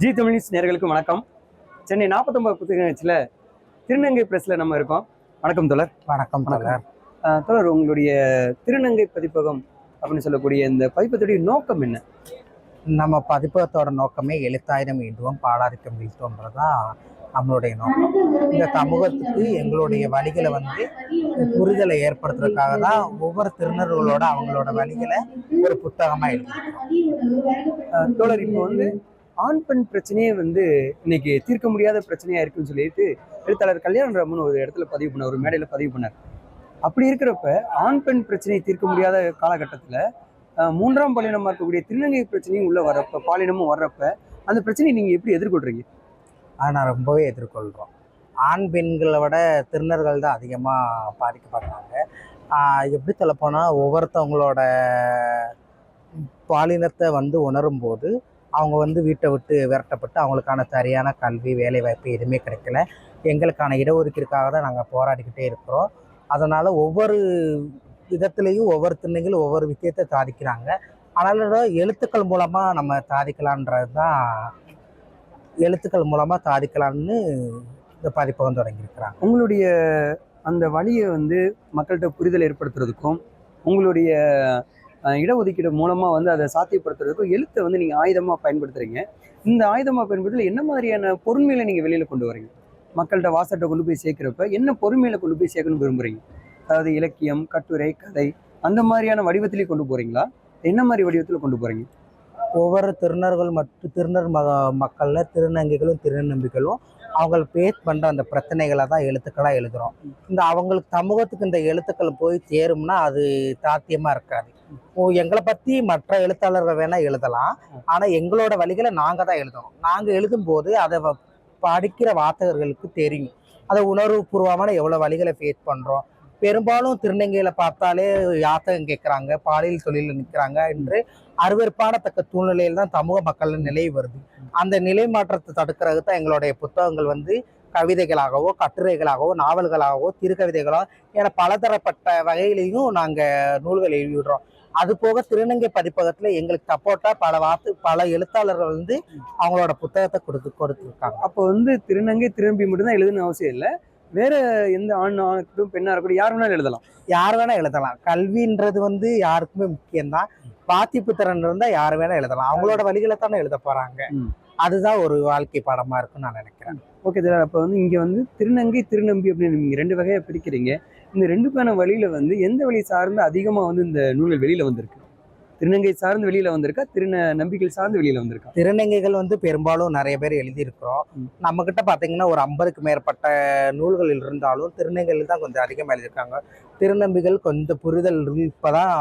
G Tamil news நேயர்களுக்கு வணக்கம். சென்னை நாற்பத்தொம்பது புத்தக நிகழ்ச்சியில் திருநங்கை பிரஸ்ல நம்ம இருக்கோம். வணக்கம் தோழர். வணக்கம் தோழர். அஹ், தோழர் உங்களுடைய திருநங்கை பதிப்பகம் அப்படின்னு சொல்லக்கூடிய இந்த பதிப்பத்துடைய நோக்கம் என்ன? நம்ம பதிப்பகத்தோட நோக்கமே எழுத்தாயிரம் ஈண்டுவோம் பாலாதிக்கம் வீழ்த்தோன்றதான் நம்மளுடைய நோக்கம். இந்த சமூகத்துக்கு எங்களுடைய வழிகளை வந்து புரிதலை ஏற்படுத்துறதுக்காக தான் ஒவ்வொரு திருநர்களோட அவங்களோட வழிகளை ஒரு புத்தகமா எழுதியிருக்கோம். தோழர் இப்போ வந்து ஆண் பெண் பிரச்சனையே வந்து இன்னைக்கு தீர்க்க முடியாத பிரச்சனையா இருக்குன்னு சொல்லிட்டு எழுத்தாளர் கல்யாண ராமன் ஒரு இடத்துல பதிவு பண்ணார் ஒரு மேடையில் பதிவு பண்ணார். அப்படி இருக்கிறப்ப ஆண் பெண் பிரச்சனையை தீர்க்க முடியாத காலகட்டத்தில் மூன்றாம் பாலினமாக இருக்கக்கூடிய திருநங்கை பிரச்சனையும் உள்ள வர்றப்ப பாலினமும் வர்றப்ப அந்த பிரச்சனையை நீங்கள் எப்படி எதிர்கொள்றீங்க? அதை நான் ரொம்பவே எதிர்கொள்கிறோம் ஆண் பெண்களை விட திருநர்கள் தான் அதிகமாக பாதிக்கப்படுறாங்க. எப்படி சொல்லப்போனால் ஒவ்வொருத்தவங்களோட பாலினத்தை வந்து உணரும் போது அவங்க வந்து வீட்டை விட்டு விரட்டப்பட்டு அவங்களுக்கான சரியான கல்வி வேலைவாய்ப்பு எதுவுமே கிடைக்கல. எங்களுக்கான இடஒதுக்கீடுக்காக தான் நாங்கள் போராடிக்கிட்டே இருக்கிறோம். அதனால் ஒவ்வொரு விதத்துலேயும் ஒவ்வொரு திண்ணைகளும் ஒவ்வொரு விஷயத்தை சாதிக்கிறாங்க. அதனால எழுத்துக்கள் மூலமாக நம்ம சாதிக்கலான்றது தான் எழுத்துக்கள் மூலமாக சாதிக்கலாம்னு இந்த பதிப்பகம் தொடங்கியிருக்கிறாங்க. உங்களுடைய அந்த வழியை வந்து மக்கள்கிட்ட புரிதல் ஏற்படுத்துறதுக்கும் உங்களுடைய இடஒதுக்கீடு மூலமாக வந்து அதை சாத்தியப்படுத்துறதுக்கும் எழுத்தை வந்து நீங்கள் ஆயுதமாக பயன்படுத்துறீங்க. இந்த ஆயுதமாக பயன்படுத்தல என்ன மாதிரியான பொறுமையில நீங்கள் வெளியில் கொண்டு வரீங்க? மக்கள்கிட்ட வாசட்டை கொண்டு போய் சேர்க்குறப்ப என்ன பொறுமையில கொண்டு போய் சேர்க்கணும்னு விரும்புகிறீங்க அதாவது இலக்கியம் கட்டுரை கதை அந்த மாதிரியான வடிவத்திலேயே கொண்டு போகிறீங்களா என்ன மாதிரி வடிவத்தில் கொண்டு போகிறீங்க ஒவ்வொரு திருநர்கள் மற்றும் திருநர் ம மக்களில் திருநங்கைகளும் திருநம்பிகளும் அவங்க பேஸ் பண்ணுற அந்த பிரச்சனைகளை தான் எழுத்துக்களாக எழுதுகிறோம் இந்த அவங்களுக்கு சமூகத்துக்கு இந்த எழுத்துக்கள் போய் சேரும்னா அது சாத்தியமாக இருக்காது. எங்களை பற்றி மற்ற எழுத்தாளர்கள் வேணால் எழுதலாம். ஆனால் எங்களோட வழிகளை நாங்கள் தான் எழுதணும். நாங்கள் எழுதும்போது அதை வ- படிக்கிற வாசகர்களுக்கு தெரியும். அதை உணர்வுபூர்வமான எவ்வளோ வழிகளை ஃபேஸ் பண்ணுறோம் பெரும்பாலும் திருநங்கையில பார்த்தாலே யாத்தகம் கேட்குறாங்க பாலியல் தொழிலில் நிற்கிறாங்க என்று அருவருப்பானத்தக்க சூழ்நிலையில் தான் சமூக மக்கள் நிலை வருது. அந்த நிலை மாற்றத்தை தடுக்கிறது தான் எங்களுடைய புத்தகங்கள் வந்து கவிதைகளாகவோ கட்டுரைகளாகவோ நாவல்களாகவோ திருக்கவிதைகளோ என பலதரப்பட்ட வகையிலையும் நாங்கள் நூல்கள் எழுதிடுறோம் அது போக திருநங்கை பதிப்பகத்தில் எங்களுக்கு சப்போர்ட்டாக பல வாத்து பல எழுத்தாளர்கள் வந்து அவங்களோட புத்தகத்தை கொடுத்து கொடுத்துருக்காங்க. அப்போ வந்து திருநங்கை திருநம்பி மட்டும்தான் எழுதணும் அவசியம் இல்லை. வேற எந்த ஆண் ஆணுக்கும் பெண்ணா இருக்கட்டும் யார் வேணாலும் எழுதலாம். யார் வேணா எழுதலாம். கல்வின்றது வந்து யாருக்குமே முக்கியம்தான். வாசிப்பு திறன் இருந்தால் யார் வேணா எழுதலாம். அவங்களோட வழிகளை தானே எழுத போறாங்க. அதுதான் ஒரு வாழ்க்கை பாடமா இருக்குன்னு நான் நினைக்கிறேன். ஓகே சார் அப்போ வந்து இங்கே வந்து திருநங்கை திருநம்பி அப்படின்னு நீங்கள் ரெண்டு வகையாக பிரிக்கிறீங்க. இந்த ரெண்டுக்கான வழியில வந்து எந்த வழி சார்ந்து அதிகமாக வந்து இந்த நூல்கள் வெளியில வந்திருக்கு? திருநங்கை சார்ந்து வெளியில வந்திருக்கா? திருந நம்பிக்கை சார்ந்து வெளியில வந்திருக்கா? திருநங்கைகள் வந்து பெரும்பாலும் நிறைய பேர் எழுதியிருக்கிறோம். ம். நம்ம கிட்ட பாத்தீங்கன்னா ஒரு ஐம்பதுக்கு மேற்பட்ட நூல்கள் இருந்தாலும் திருநங்கைகள் தான் கொஞ்சம் அதிகமாக எழுதியிருக்காங்க. திருநம்பிகள் கொஞ்சம் புரிதல் இப்பதான்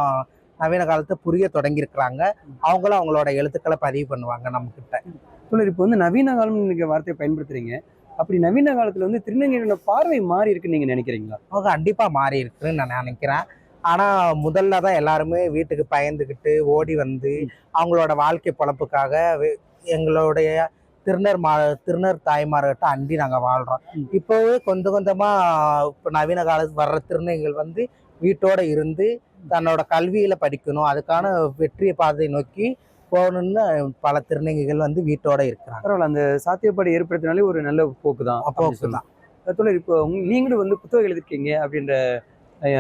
நவீன காலத்தை புரிய தொடங்கியிருக்கிறாங்க. அவங்களும் அவங்களோட எழுத்துக்களை பதிவு பண்ணுவாங்க நம்ம கிட்ட தோழர் இப்போ வந்து நவீன காலம் நீங்க வார்த்தையை பயன்படுத்துறீங்க. அப்படி நவீன காலத்துல வந்து திருநங்கையோட பார்வை மாறி இருக்குன்னு நீங்க நினைக்கிறீங்களா? அவங்க கண்டிப்பா மாறி இருக்குன்னு நான் நினைக்கிறேன். ஆனா முதல்ல தான் எல்லாருமே வீட்டுக்கு பயந்துக்கிட்டு ஓடி வந்து அவங்களோட வாழ்க்கை பொழப்புக்காக எங்களுடைய திருநர் மா திருநர் தாய்மார்கிட்ட அண்டி நாங்கள் வாழ்கிறோம். இப்போவே கொஞ்சம் கொஞ்சமா இப்போ நவீன காலத்து வர்ற திருநங்கைகள் வந்து வீட்டோட இருந்து தன்னோட கல்வியில படிக்கணும். அதுக்கான வெற்றியை பாதை நோக்கி போகணும்னு பல திருநங்கைகள் வந்து வீட்டோட இருக்கிறாங்க. பரவாயில்ல அந்த சாத்தியப்பாடு ஏற்படுத்தினாலே ஒரு நல்ல போக்கு தான் போக்கு தான். இப்போ நீங்களும் வந்து புத்தகம் எழுதிருக்கீங்க அப்படின்ற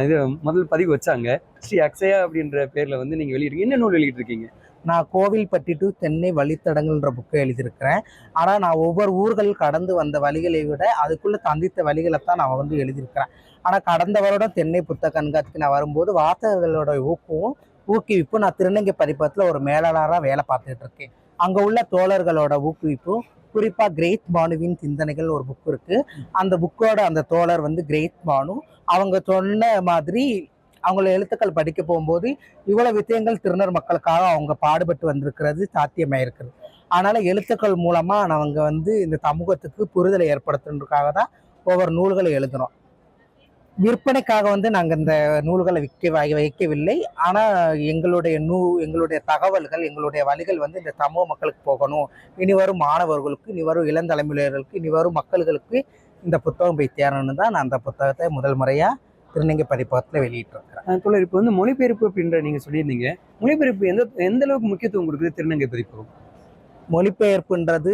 இது முதல் பதிவு வச்சாங்க. ஸ்ரீ அக்ஷயா அப்படின்ற பேர்ல வந்து நீங்க வெளியிட்டு என்ன நூல் வெளியிட்டு இருக்கீங்க நான் கோவில்பட்டி டு சென்னை வழித்தடங்கள்ன்ற புக்கை எழுதியிருக்கிறேன். ஆனால் நான் ஒவ்வொரு ஊர்கள் கடந்து வந்த வழிகளை விட அதுக்குள்ளே சந்தித்த வழிகளை தான் நான் வந்து எழுதியிருக்கிறேன். ஆனால் கடந்த வருடம் சென்னை புத்தக கண்காட்சிக்கு நான் வரும்போது வாசகர்களோட ஊக்கமும் ஊக்குவிப்பும் நான் திருநங்கை பதிப்பகத்தில் ஒரு மேலாளராக வேலை பார்த்துட்டு இருக்கேன். அங்கே உள்ள தோழர்களோட ஊக்குவிப்பும் குறிப்பாக கிரேட் பானுவின் சிந்தனைகள் ஒரு புக் இருக்குது அந்த புக்கோட அந்த தோழர் வந்து கிரேட் பானு. அவங்க சொன்ன மாதிரி அவங்கள எழுத்துக்கள் படிக்க போகும்போது இவ்வளோ விஷயங்கள் திருநர் மக்களுக்காக அவங்க பாடுபட்டு வந்திருக்கிறது சாத்தியமாயிருக்கிறது. அதனால் எழுத்துக்கள் மூலமாக நாங்கள் வந்து இந்த சமூகத்துக்கு புரிதலை ஏற்படுத்துறதுக்காக தான் ஒவ்வொரு நூல்களை எழுதுகிறோம் விற்பனைக்காக வந்து நாங்கள் இந்த நூல்களை விற்க வை- வைக்கவில்லை. ஆனால் எங்களுடைய நூ எங்களுடைய தகவல்கள் எங்களுடைய வழிகள் வந்து இந்த சமூக மக்களுக்கு போகணும். இனி வரும் மாணவர்களுக்கு இனி வரும் இளந்தலைமுறையினருக்கு இனி வரும் மக்கள்களுக்கு இந்த புத்தகம் போய் தேரணும்னு தான் நான் அந்த புத்தகத்தை முதல் முறையாக திருநங்கை பதிப்பகத்தில் வெளியிட்டிருக்கிறேன். அஹ் இப்போ வந்து மொழிபெயர்ப்பு அப்படின்ற நீங்கள் சொல்லியிருந்தீங்க. மொழிபெயர்ப்பு எந்த எந்த அளவுக்கு முக்கியத்துவம் கொடுக்குது திருநங்கை பதிப்பகம்? மொழிபெயர்ப்புன்றது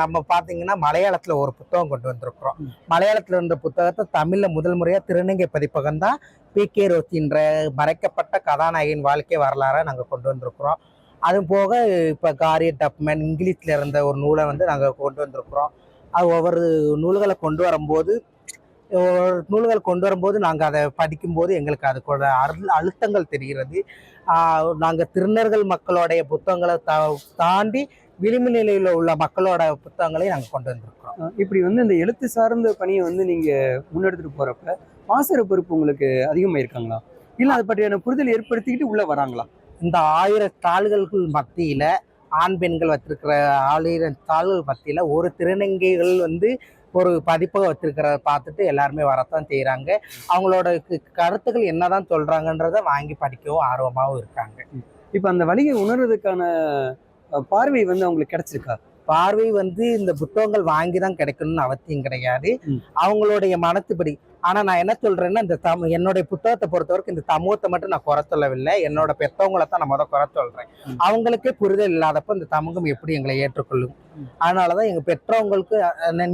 நம்ம பார்த்தீங்கன்னா மலையாளத்தில் ஒரு புத்தகம் கொண்டு வந்திருக்கிறோம். மலையாளத்தில் இருந்த புத்தகத்தை தமிழில் முதல் முறையாக திருநங்கை பதிப்பகம் தான் பி. கே. ரோத்தின்ற மறைக்கப்பட்ட கதாநாயகின் வாழ்க்கை வரலாறை நாங்கள் கொண்டு வந்திருக்கிறோம். அது போக இப்போ காரியட் டப்மேன் இங்கிலீஷில் இருந்த ஒரு நூலை வந்து நாங்கள் கொண்டு வந்திருக்கிறோம். அது ஒவ்வொரு நூல்களை கொண்டு வரும்போது நூல்கள் கொண்டு வரும்போது நாங்கள் அதை படிக்கும்போது எங்களுக்கு அதுக்கோட அரு அழுத்தங்கள் தெரிகிறது. நாங்கள் திருநர்கள் மக்களுடைய புத்தகங்களை தா தாண்டி விளிம்பு நிலையில் உள்ள மக்களோட புத்தகங்களை நாங்கள் கொண்டு வந்திருக்கிறோம். இப்படி வந்து இந்த எழுத்து சார்ந்த பணியை வந்து நீங்க முன்னெடுத்துட்டு போறப்ப ஆசிர பொறுப்பு உங்களுக்கு அதிகமாயிருக்காங்களா இல்ல அதை பற்றியான புரிதல் ஏற்படுத்திக்கிட்டு உள்ள வராங்களா? இந்த ஆயிரம் தாள்களுக்கு மத்தியில் ஆண் பெண்கள் வச்சிருக்கிற ஆயிரம் தாள்கள் மத்தியில் ஒரு திருநங்கைகள் வந்து ஒரு பதிப்பகம் வச்சிருக்கிறத பார்த்துட்டு எல்லாருமே வரத்தான் செய்கிறாங்க அவங்களோட கருத்துக்கள் என்னதான் சொல்றாங்கன்றத வாங்கி படிக்கவும் ஆர்வமாகவும் இருக்காங்க. இப்ப அந்த வழியை உணர்றதுக்கான பார்வை வந்து அவங்களுக்கு கிடைச்சிருக்கா பார்வை வந்து இந்த புத்தகங்கள் வாங்கி தான் கிடைக்கணும்னு அவசியம் கிடையாது. அவங்களுடைய மனத்துப்படி ஆனா நான் என்ன சொல்றேன்னா இந்த தம் என்னுடைய புத்தகத்தை பொறுத்தவரைக்கும் இந்த சமூகத்தை மட்டும் நான் குறை சொல்லவில்லை. என்னோட பெத்தவங்களை தான் நான் முத குறை சொல்றேன். ம். அவங்களுக்கே புரிதல் இல்லாதப்ப இந்த சமூகம் எப்படி எங்களை ஏற்றுக்கொள்ளும்? ம். அதனாலதான் எங்க பெற்றவங்களுக்கு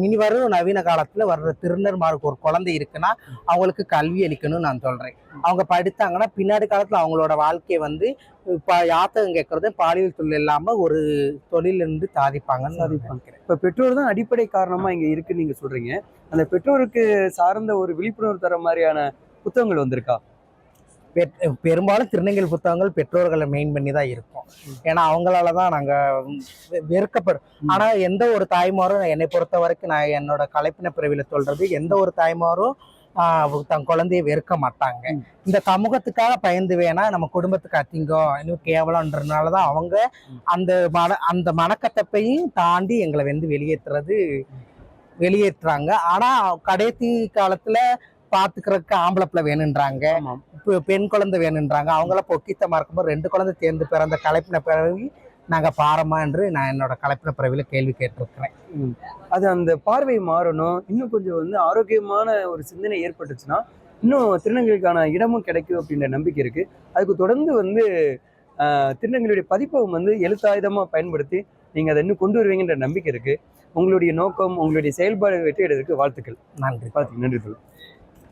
இனி வரும் நவீன காலத்துல வர்ற திருநர்மாருக்கு ஒரு குழந்தை இருக்குன்னா அவங்களுக்கு கல்வி அளிக்கணும்னு நான் சொல்றேன். அவங்க படித்தாங்கன்னா பின்னாடி காலத்துல அவங்களோட வாழ்க்கையை வந்து இப்ப யாத்தகம் கேட்கறது பாலியல் தொழில் இல்லாம ஒரு தொழில் இருந்து சாதிப்பாங்கன்னு சாதிப்பாங்க. இப்ப பெற்றோர் தான் அடிப்படை காரணமா இங்க இருக்குன்னு நீங்க சொல்றீங்க. அந்த பெற்றோருக்கு சார்ந்த ஒரு விழிப்புணர்வு தர மாதிரியான புத்தகங்கள் வந்திருக்கா பெரும்பாலும் திருநங்கை புத்தகங்கள் பெற்றோர்களை மெயின் பண்ணி தான் இருக்கும் ஏன்னா அவங்களால தான் நாங்க வெ- வெறுக்கப்படும் ம். ஆனா எந்த ஒரு தாய்மாரும் என்னை பொறுத்த வரைக்கும் நான் என்னோட கலைப்பின பிரிவில சொல்றது எந்த ஒரு தாய்மாரும் தன் குழந்தைய வெறுக்க மாட்டாங்க. இந்த சமூகத்துக்காக பயந்து வேணா நம்ம குடும்பத்துக்கு அத்திங்கம் இன்னும் கேவலம்ன்றதுனால தான் அவங்க. அந்த மன அந்த மனக்கட்டப்பையும் தாண்டி எங்களை வந்து வெளியேற்றுறது வெளியேற்றுறாங்க. ஆனா கடைசி காலத்துல பாத்துக்கிறதுக்கு ஆம்பளை பிள்ளை வேணுன்றாங்க. பெண் குழந்தை வேணுன்றாங்க. அவங்கள பொக்கித்தமா இருக்கும்போது ரெண்டு குழந்தை சேர்ந்து பிறந்த கலைப்பின பிறவி நாங்க பாரமா என்று நான் என்னோட கலைப்பின பிறவில கேள்வி கேட்டிருக்கிறேன். அது அந்த பார்வை மாறணும். இன்னும் கொஞ்சம் வந்து ஆரோக்கியமான ஒரு சிந்தனை ஏற்பட்டுச்சுன்னா இன்னும் திருநங்கைகளுக்கான இடமும் கிடைக்கும் அப்படின்ற நம்பிக்கை இருக்கு. அதுக்கு தொடர்ந்து வந்து ஆஹ், திருநங்கைகளுடைய பதிப்பகம் வந்து எழுத்தாயுதமா பயன்படுத்தி நீங்க அதை இன்னும் கொண்டு வருவீங்கன்ற நம்பிக்கை இருக்கு. உங்களுடைய நோக்கம் உங்களுடைய செயல்பாடு வெற்றி அடைவதற்கு வாழ்த்துக்கள். நன்றி. வாழ்த்துக்கள். நன்றி